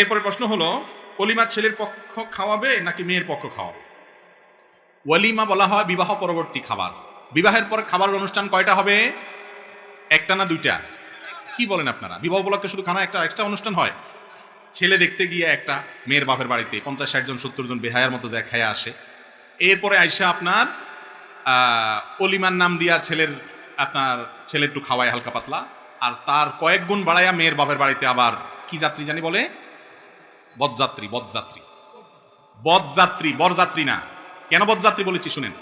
এরপরে প্রশ্ন হলো, অলিমা ছেলের পক্ষ খাওয়াবে নাকি মেয়ের পক্ষ খাওয়াবে? ওয়ালিমা বলা হয় বিবাহ পরবর্তী খাবার। বিবাহের পর খাবার অনুষ্ঠান কয়টা হবে? একটা না দুইটা? কি বলেন আপনারা? বিবাহ উপলক্ষে শুধু খানা একটা একটা অনুষ্ঠান হয়? ছেলে দেখতে গিয়ে একটা মেয়ের বাপের বাড়িতে পঞ্চাশ, ষাট জন, সত্তর জন বেহায়ার মতো যায় খায়া আসে। এরপরে আইসা আপনার অলিমার নাম দিয়া ছেলের, আপনার ছেলে একটু খাওয়ায় হালকা পাতলা। আর তার কয়েক গুণ বাড়াইয়া মেয়ের বাপের বাড়িতে আবার কি যাত্রী জানি বলে? বদযাত্রী বদযাত্রী। বদযাত্রী, বরযাত্রী না। কেন বদযাত্রী বলেছি শুনেন?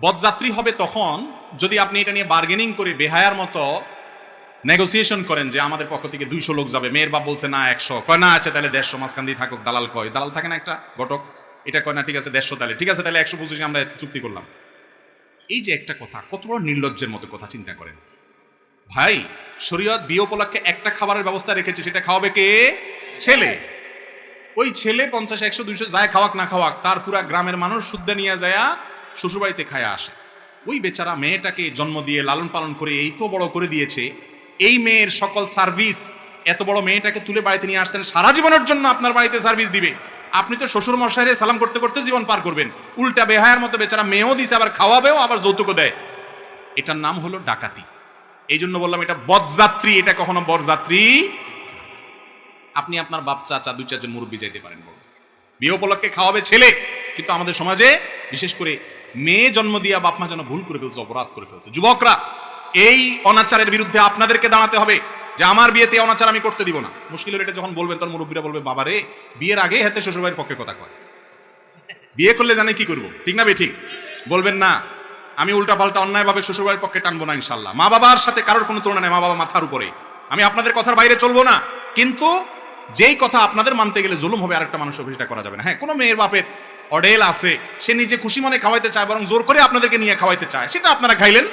বদযাত্রী হবে তখন যদি আপনি এটা নিয়ে বার্গেনিং করে বেহায়ার মতো নেগোসিয়েশন করেন যে আমাদের পক্ষ থেকে দুইশো লোক যাবে। মেয়ের বাপ বলছে, না, একশো। কয়, না আছে তাহলে দেড়শো মাঝখান দিয়ে থাকুক, দালাল কয়। দালাল থাকে না একটা ঘটক। এটা কয়, না, ঠিক আছে, দেড়শো তাহলে। ঠিক আছে, তাহলে একশো পঁচিশে আমরা চুক্তি করলাম। এই যে একটা কথা, কত বড় নির্লজ্জের মতো কথা চিন্তা করেন। ভাই, শরীয়ত বিয়ে উপলক্ষে একটা খাবারের ব্যবস্থা রেখেছে, সেটা খাওয়াবে কে? ছেলে। ওই ছেলে পঞ্চাশ, একশো, দুইশো যায় খাওয়াক, না খাওয়াক, তার পুরা গ্রামের মানুষ শুদ্ধ নিয়ে যায়, শ্বশুরবাড়িতে খায়া আসে। ওই বেচারা মেয়েটাকে জন্ম দিয়ে লালন পালন করে এই তো বড় করে দিয়েছে। এই মেয়ের সকল সার্ভিস, এত বড় মেয়েটাকে তুলে বাড়িতে নিয়ে আসছেন, সারা জীবনের জন্য আপনার বাড়িতে সার্ভিস দিবে। আপনি তো শ্বশুর মশাইরে সালাম করতে করতে জীবন পার করবেন। উল্টা বেহায়ার মতো বেচারা মেয়েও দিছে, আবার খাওয়াবেও, আবার যৌতুকও দেয়। এটার নাম হলো ডাকাতি। এই জন্য বললাম এটা বদযাত্রী, এটা কখনো বরযাত্রী আপনি আপনার বাপ, চাচা দুই, চারজন মুরব্বী যাইতে পারেন বড় বিয়ে উপলক্ষে খাওয়াবে ছেলে, কিন্তু আমাদের সমাজে বিশেষ করে মেয়ে জন্ম দিয়া বাপ মা যেন ভুল করে ফেলছে, অপরাধ করে ফেলছে। যুবকরা, এই অনাচারের বিরুদ্ধে আপনাদেরকে দাঁড়াতে হবে যে আমার বিয়েতে অনাচার আমি করতে দিব না। মুশকিল এটা যখন বলবেন, তখন মুরব্বীরা বলবে, বাবা রে, বিয়ের আগে হাতে শ্বশুরবাড়ির পক্ষে কথা কয়। বিয়ে করলে জানে কি করব, ঠিক না বে ঠিক বলবেন, না, আমি উল্টা পাল্টা অন্যায়ভাবে শ্বশুরবাড়ির পক্ষে টানবো না, ইনশাল্লাহ। মা বাবার সাথে কারোর কোনো তুলনা নেই মা বাবা মাথার উপরে। আমি আপনাদের কথার বাইরে চলবো না। কিন্তু যেই কথা আপনাদের মানতে গেলে জুলুম হবে, আরেকটা মানুষ সেটা করা যাবে না। হ্যাঁ কোনো মেয়ের বাপের অডেল আছে, সে নিজে খুশি মনে খাওয়াইতে চায়, বরং জোর করে আপনাদেরকে নিয়ে খাওয়াইতে চায়, সেটা আপনারা খাইলেন,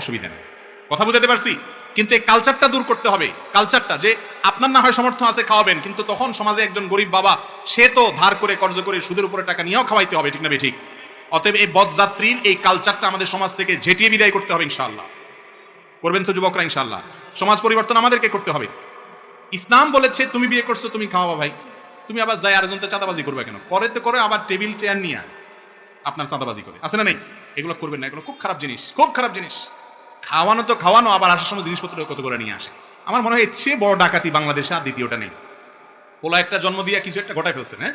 অসুবিধা নেই। কথা বুঝাতে পারছি? কিন্তু এই কালচারটা দূর করতে হবে। কালচারটা যে আপনার না হয় সমর্থ আছে, খাওয়াবেন, কিন্তু তখন সমাজে একজন গরিব বাবা, সে তো ধার করে, কর্জ করে সুদের উপরে টাকা নিয়েও খাওয়াইতে হবে, ঠিক না ঠিক? অতএব এই বদযাত্রীর এই কালচারটা আমাদের সমাজ থেকে ঝেঁটিয়ে বিদায় করতে হবে, ইনশাআল্লাহ। করবেন তো যুবকরা, ইনশাআল্লাহ। সমাজ পরিবর্তন আমাদেরকে করতে হবে। ইসলাম বলেছে, তুমি বিয়ে করছ, তুমি খাওয়াবা ভাই। তুমি আবার যাই আরেকজনতে চাঁদাবাজি করবে কেন? করে তো করে আবার টেবিল, চেয়ার নিয়ে আপনার চাঁদাবাজি করে। আছে না নেই? এগুলো করবেন না। এগুলো খুব খারাপ জিনিস, খুব খারাপ জিনিস। খাওয়ানো তো খাওয়ানো, আবার আসার সময় জিনিসপত্র কত করে নিয়ে আসে। আমার মনে হয় চেয়ে বড় ডাকাতি বাংলাদেশে আর দ্বিতীয়টা নেই। পোলা একটা জন্ম দিয়ে কিছু একটা ঘটায় ফেলছেন হ্যাঁ?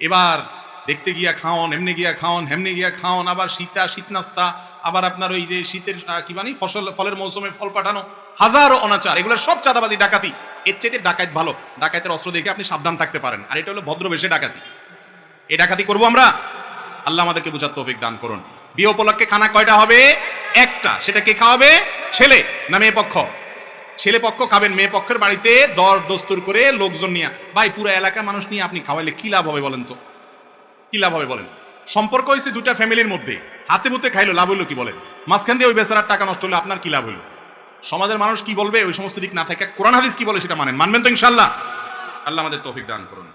এবার দেখতে গিয়া খাওন, এমনি গিয়া খাওন, হেমনি গিয়া খাওন, আবার শীতা শীত নাস্তা, আবার আপনার ওই যে শীতের কি বানি, ফসল, ফলের মৌসুমে ফল পাঠানো, হাজারো অনাচার, এগুলো সব চাঁদাবাজি, ডাকাতি। এর চাইতে ডাকাত ভালো। ডাকাতের অস্ত্র দেখে আপনি সাবধান থাকতে পারেন। আর এটা হলো ভদ্রবেশে ডাকাতি। এই ডাকাতি করব আমরা? আল্লাহ আমাদেরকে বুঝার তৌফিক দান করুন। বিয়ে উপলক্ষে খানা কয়টা হবে? একটা। সেটা কে খাওয়াবে? ছেলে না মেয়ে পক্ষ? ছেলে পক্ষ খাবেন, মেয়ে পক্ষের বাড়িতে দর দস্তুর করে লোকজন নিয়ে, ভাই, পুরো এলাকার মানুষ নিয়ে আপনি খাওয়াইলে কি লাভ হবে বলেন তো? কি লাভ হবে বলেন? সম্পর্ক হয়েছে দুটা ফ্যামিলির মধ্যে। হাতে মুতে খাইলো, লাভ হইল কি বলেন? মাঝখান দিয়ে ওই বেচারার টাকা নষ্ট হলো আপনার কি লাভ হইল? সমাজের মানুষ কি বলবে? ওই সমস্ত দিক না থাকে, কোরআন হাদিস কি বলে সেটা মানেন? মানবেন তো ইনশাল্লাহ আল্লাহ আমাদের তৌফিক দান করুন।